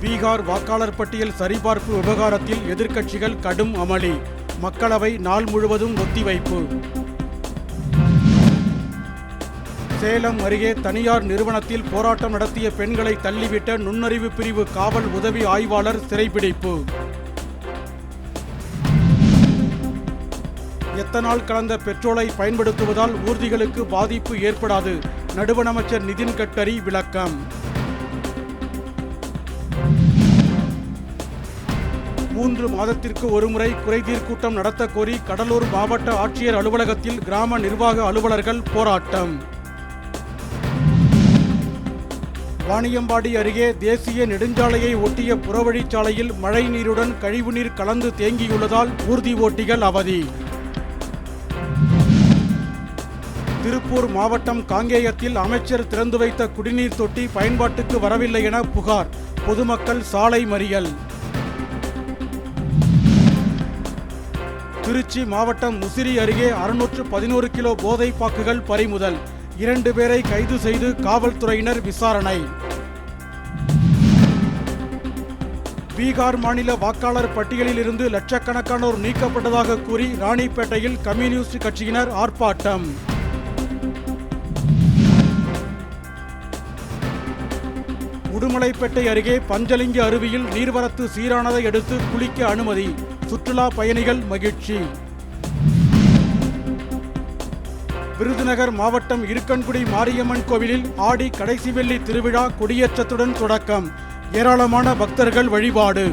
பீகார் வாக்காளர் பட்டியல் சரிபார்ப்பு விவகாரத்தில் எதிர்க்கட்சிகள் கடும் அமளி. மக்களவை நாள் முழுவதும் ஒத்திவைப்பு. சேலம் அருகே தனியார் நிறுவனத்தில் போராட்டம் நடத்திய பெண்களை தள்ளிவிட்ட நுண்ணறிவு பிரிவு காவல் உதவி ஆய்வாளர் சிறைபிடிப்பு எத்தனால் கலந்த பெட்ரோலை பயன்படுத்துவதால் ஊர்திகளுக்கு பாதிப்பு ஏற்படாது. நடுவண் அமைச்சர் நிதின் கட்கரி விளக்கம். மூன்று மாதத்திற்கு ஒருமுறை குறைதீர் கூட்டம் நடத்த கோரி கடலூர் மாவட்ட ஆட்சியர் அலுவலகத்தில் கிராம நிர்வாக அலுவலர்கள் போராட்டம். வாணியம்பாடி அருகே தேசிய நெடுஞ்சாலையை ஒட்டிய புறவழிச்சாலையில் மழைநீருடன் கழிவுநீர் கலந்து தேங்கியுள்ளதால் ஊர்தி ஓட்டிகள் அவதி. திருப்பூர் மாவட்டம் காங்கேயத்தில் அமைச்சர் திறந்து வைத்த குடிநீர் தொட்டி பயன்பாட்டுக்கு வரவில்லை என புகார். பொதுமக்கள் சாலை மறியல். திருச்சி மாவட்டம் முசிறி அருகே அறுநூற்று பதினோரு கிலோ போதை பாக்குகள் பறிமுதல். இரண்டு பேரை கைது செய்து காவல்துறையினர் விசாரணை. பீகார் மாநில வாக்காளர் பட்டியலில் இருந்து லட்சக்கணக்கானோர் நீக்கப்பட்டதாக கூறி ராணிப்பேட்டையில் கம்யூனிஸ்ட் கட்சியினர் ஆர்ப்பாட்டம். உடுமலைப்பேட்டை அருகே பஞ்சலிங்க அருவியில் நீர்வரத்து சீரானதை அடுத்து குளிக்க அனுமதி. சுற்றுலா பயணிகள் மகிழ்ச்சி. விருதுநகர் மாவட்டம் இருக்கன்குடி மாரியம்மன் கோவிலில் ஆடி கடைசி வெள்ளி திருவிழா கொடியேற்றத்துடன் தொடக்கம். ஏராளமான பக்தர்கள் வழிபாடு.